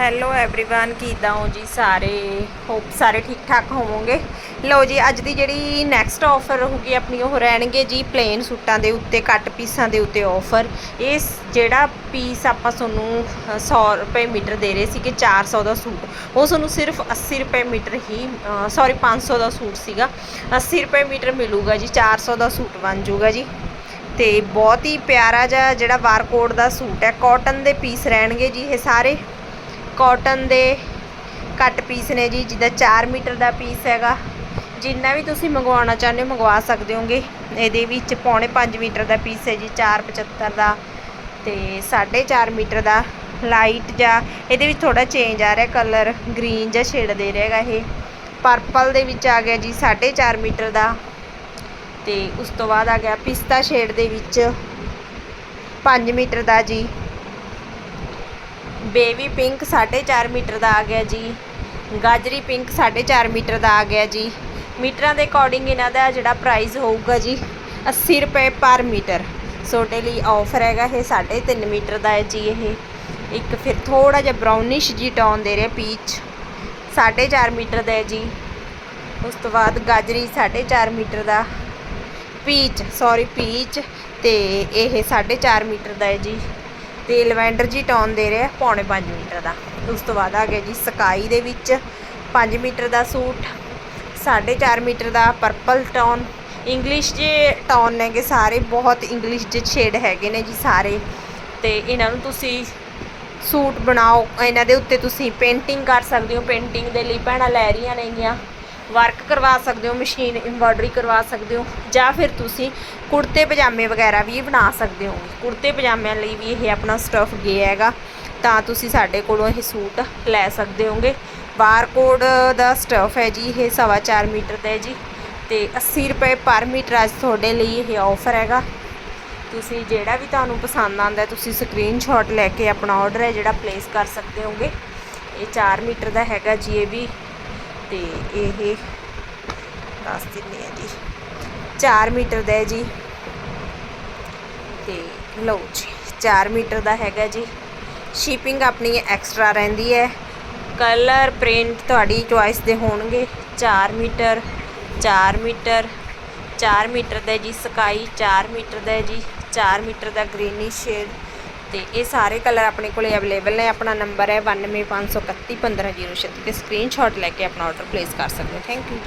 Hello everyone ਕਿਦਾਂ ਹੋ ਜੀ ਸਾਰੇ ਹੋਪ ਸਾਰੇ ਠੀਕ ਠਾਕ ਹੋਵੋਗੇ ਲਓ ਜੀ ਅੱਜ ਦੀ ਜਿਹੜੀ ਨੈਕਸਟ ਆਫਰ ਰਹੂਗੀ ਆਪਣੀ ਉਹ ਰਹਿਣਗੇ ਜੀ ਪਲੇਨ ਸੂਟਾਂ ਦੇ ਉੱਤੇ ਕੱਟ ਪੀਸਾਂ ਦੇ ਉੱਤੇ ਆਫਰ ਇਸ ਜਿਹੜਾ ਪੀਸ ਆਪਾਂ ਤੁਹਾਨੂੰ ਅ, 100 ਰੁਪਏ ਮੀਟਰ ਦੇ ਰਹੇ ਸੀ ਕਿ 400 ਦਾ ਸੂਟ ਉਹ ਤੁਹਾਨੂੰ ਸਿਰਫ 80 ਰੁਪਏ ਮੀਟਰ ਹੀ ਸੌਰੀ 500 ਦਾ ਸੂਟ ਸੀਗਾ 80 ਰੁਪਏ ਮੀਟਰ ਮਿਲੂਗਾ ਜੀ 400 ਦਾ ਸੂਟ ਬਣ ਜਾਊਗਾ ਜੀ ਤੇ ਬਹੁਤ ਹੀ ਪਿਆਰਾ ਜਿਹਾ ਜਿਹੜਾ ਬਾਰਕੋਡ ਦਾ ਸੂਟ ਹੈ ਕਾਟਨ ਦੇ ਪੀਸ ਰਹਿਣਗੇ ਜੀ ਇਹ ਸਾਰੇ ਕਾਟਨ ਦੇ ਕੱਟ ਪੀਸ ਨੇ ਜੀ ਜਿਹਦਾ 4 ਮੀਟਰ ਦਾ ਪੀਸ ਹੈਗਾ। ਜਿੰਨਾ ਵੀ ਤੁਸੀਂ ਮੰਗਵਾਉਣਾ ਚਾਹੁੰਦੇ ਹੋ, ਮੰਗਵਾ ਸਕਦੇ ਹੋਗੇ। ਇਹਦੇ ਵਿੱਚ ਪੌਣੇ 5 ਮੀਟਰ ਦਾ ਪੀਸ ਹੈ ਜੀ 475 ਦਾ ਤੇ 4.5 ਮੀਟਰ ਦਾ ਲਾਈਟ ਜਾਂ ਇਹਦੇ ਵਿੱਚ ਥੋੜਾ ਚੇਂਜ ਆ ਰਿਹਾ ਕਲਰ ਗ੍ਰੀਨ ਜਾਂ ਸ਼ੇਡ ਦੇ ਰਿਹਾ ਇਹ। ਪਰਪਲ ਦੇ ਵਿੱਚ ਆ ਗਿਆ ਜੀ 4.5 ਮੀਟਰ ਦਾ ਤੇ ਉਸ ਤੋਂ ਬਾਅਦ ਆ ਗਿਆ ਪਿਸਤਾ ਸ਼ੇਡ ਦੇ ਵਿੱਚ 5 ਮੀਟਰ ਦਾ ਜੀ। ਬੇਬੀ ਪਿੰਕ 4.5 ਮੀਟਰ ਦਾ ਆ ਗਿਆ ਜੀ। ਗਾਜਰੀ ਪਿੰਕ 4.5 ਮੀਟਰ ਦਾ ਆ ਗਿਆ ਜੀ। ਮੀਟਰਾਂ ਦੇ ਅਕੋਰਡਿੰਗ ਇਹਨਾਂ ਦਾ ਜਿਹੜਾ ਪ੍ਰਾਈਸ ਹੋਊਗਾ ਜੀ 80 ਰੁਪਏ ਪਰ ਮੀਟਰ। ਤੁਹਾਡੇ ਲਈ ਆਫਰ ਹੈਗਾ ਇਹ 3.5 ਮੀਟਰ ਦਾ ਹੈ ਜੀ ਇਹ। ਇੱਕ ਫਿਰ ਥੋੜਾ ਜਿਹਾ ਬਰਾਊਨਿਸ਼ ਜੀ ਟੋਨ ਦੇ ਰਿਹਾ ਪੀਚ 4.5 ਮੀਟਰ ਦਾ ਹੈ ਜੀ। ਉਸ ਤੋਂ ਬਾਅਦ ਗਾਜਰੀ 4.5 ਮੀਟਰ ਦਾ। ਪੀਚ ਸੌਰੀ ਪੀਚ ਤੇ ਇਹ 4.5 ਮੀਟਰ ਦਾ ਹੈ ਜੀ। ਤੇ ਲਵੈਂਡਰ ਜੀ ਟੋਨ ਦੇ ਰਿਹਾ ਪੌਣੇ 5 ਮੀਟਰ ਦਾ। ਉਸ ਤੋਂ ਬਾਅਦ ਆ ਗਿਆ ਜੀ ਸਕਾਈ ਦੇ ਵਿੱਚ 5 ਮੀਟਰ ਦਾ ਸੂਟ 4.5 ਮੀਟਰ ਦਾ ਪਰਪਲ ਟੋਨ ਇੰਗਲਿਸ਼ ਜੇ ਟੋਨ ਨੇਗੇ ਸਾਰੇ, ਬਹੁਤ ਇੰਗਲਿਸ਼ ਜੇ ਸ਼ੇਡ ਹੈਗੇ ਨੇ ਜੀ ਸਾਰੇ। ਤੇ ਇਹਨਾਂ ਨੂੰ ਤੁਸੀਂ ਸੂਟ ਬਣਾਓ, ਇਹਨਾਂ ਦੇ ਉੱਤੇ ਤੁਸੀਂ ਪੇਂਟਿੰਗ ਕਰ ਸਕਦੇ ਹੋ। ਪੇਂਟਿੰਗ ਦੇ ਲਈ ਭੈਣਾਂ ਲੈ ਰਹੀਆਂ ਨੇਗੀਆਂ। ਵਰਕ ਕਰਵਾ ਸਕਦੇ ਹੋ ਮਸ਼ੀਨ ਐਮਬ੍ਰਾਇਡਰੀ ਕਰਵਾ ਸਕਦੇ ਹੋ ਜਾਂ ਫਿਰ ਤੁਸੀਂ ਕੁੜਤੇ ਪਜਾਮੇ ਵਗੈਰਾ ਵੀ ਬਣਾ ਸਕਦੇ ਹੋ। ਕੁੜਤੇ ਪਜਾਮਿਆਂ ਲਈ ਵੀ ਇਹ ਆਪਣਾ ਸਟਫ ਗਿਆ ਹੈਗਾ, ਤਾਂ ਤੁਸੀਂ ਸਾਡੇ ਕੋਲੋਂ ਇਹ ਸੂਟ ਲੈ ਸਕਦੇ ਹੋਗੇ। ਬਾਰਕੋਡ ਦਾ ਸਟਫ ਹੈ ਜੀ, ਇਹ ਸਵਾ ਚਾਰ ਮੀਟਰ ਦਾ ਹੈ ਜੀ, ਤੇ 80 ਰੁਪਏ ਪਰ ਮੀਟਰ ਅੱਜ ਤੁਹਾਡੇ ਲਈ ਇਹ ਆਫਰ ਹੈਗਾ। ਤੁਸੀਂ ਜਿਹੜਾ ਵੀ ਤੁਹਾਨੂੰ ਪਸੰਦ ਆਉਂਦਾ, ਤੁਸੀਂ ਸਕਰੀਨਸ਼ਾਟ ਲੈ ਕੇ ਆਪਣਾ ਆਰਡਰ ਹੈ ਜਿਹੜਾ ਪਲੇਸ ਕਰ ਸਕਦੇ ਹੋਗੇ। ਇਹ 4 ਮੀਟਰ ਦਾ ਹੈਗਾ ਜੀ, ਇਹ ਵੀ ਤੇ ਇਹ ਦੱਸ ਦਿੰਦੇ ਆ ਜੀ। 4 ਮੀਟਰ ਦਾ ਹੈ ਜੀ। ਤੇ ਲਓ ਜੀ 4 ਮੀਟਰ ਦਾ ਹੈਗਾ ਜੀ। ਸ਼ਿਪਿੰਗ ਆਪਣੀ ਐਕਸਟਰਾ ਰਹਿੰਦੀ ਹੈ। ਕਲਰ, ਪ੍ਰਿੰਟ ਤੁਹਾਡੀ ਚੁਆਇਸ ਦੇ ਹੋਣਗੇ। 4 ਮੀਟਰ 4 ਮੀਟਰ 4 ਮੀਟਰ ਦਾ ਜੀ। ਸਕਾਈ 4 ਮੀਟਰ ਦਾ ਜੀ। 4 ਮੀਟਰ ਦਾ ਗ੍ਰੀਨਿਸ਼ ਸ਼ੇਡ। ਤੇ ਇਹ ਸਾਰੇ ਕਲਰ ਆਪਣੇ ਕੋਲੇ ਅਵੇਲੇਬਲ ਨੇ, ਆਪਣਾ ਨੰਬਰ ਹੈ 9253315036 ਤੇ ਸਕਰੀਨਸ਼ਾਟ ਲੈ ਕੇ ਆਪਣਾ ਆਰਡਰ ਪਲੇਸ ਕਰ ਸਕਦੇ ਹੋ। Thank you